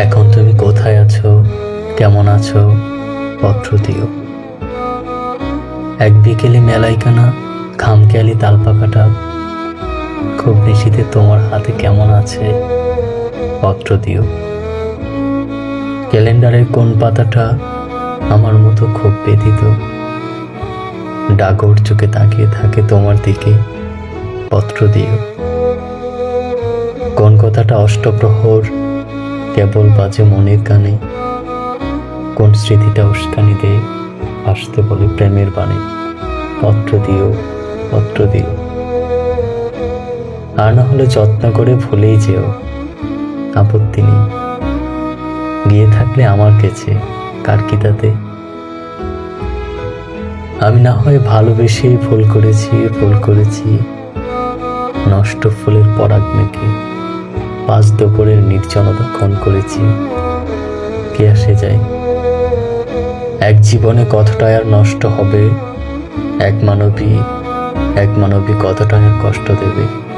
এখন তুমি কোথায় আছো? কেমন আছো? পত্র দিও। এক বিকেলে মেলাইকানা খামখেয়ালি তালপাকাটা। খুব বেশিতে তোমার হাতে কেমন আছে? পত্র দিও। ক্যালেন্ডারের কোন পাতাটা আমার মতো খুব ব্যথিত? ডাগর চোখে তাকিয়ে থাকে তোমার দিকে। পত্র দিও। কোন কথাটা অষ্টপ্রহর কেবল বাজে মনের গানে। কোন স্মৃতিটা উস্কানি দেয় আসতে বলে প্রেমের বাণী? পত্র দিও পত্র দিও। আর না হলে যত্ন করে ভুলেই যেও। আপত্তি নেই। গিয়ে থাকলে আমার কাছে, কার কি তাতে? আমি না হয় ভালোবেসেই ভুল করেছি ভুল করেছি। নষ্ট ফুলের পরাগ মেখে পাঁচ দুপুরের নির্জনতা ক্ষণ করেছি। কে আসে যায়? এক জীবনে কতটা আর নষ্ট হবে? এক মানবী এক মানবী কতটা আর কষ্ট দেবে?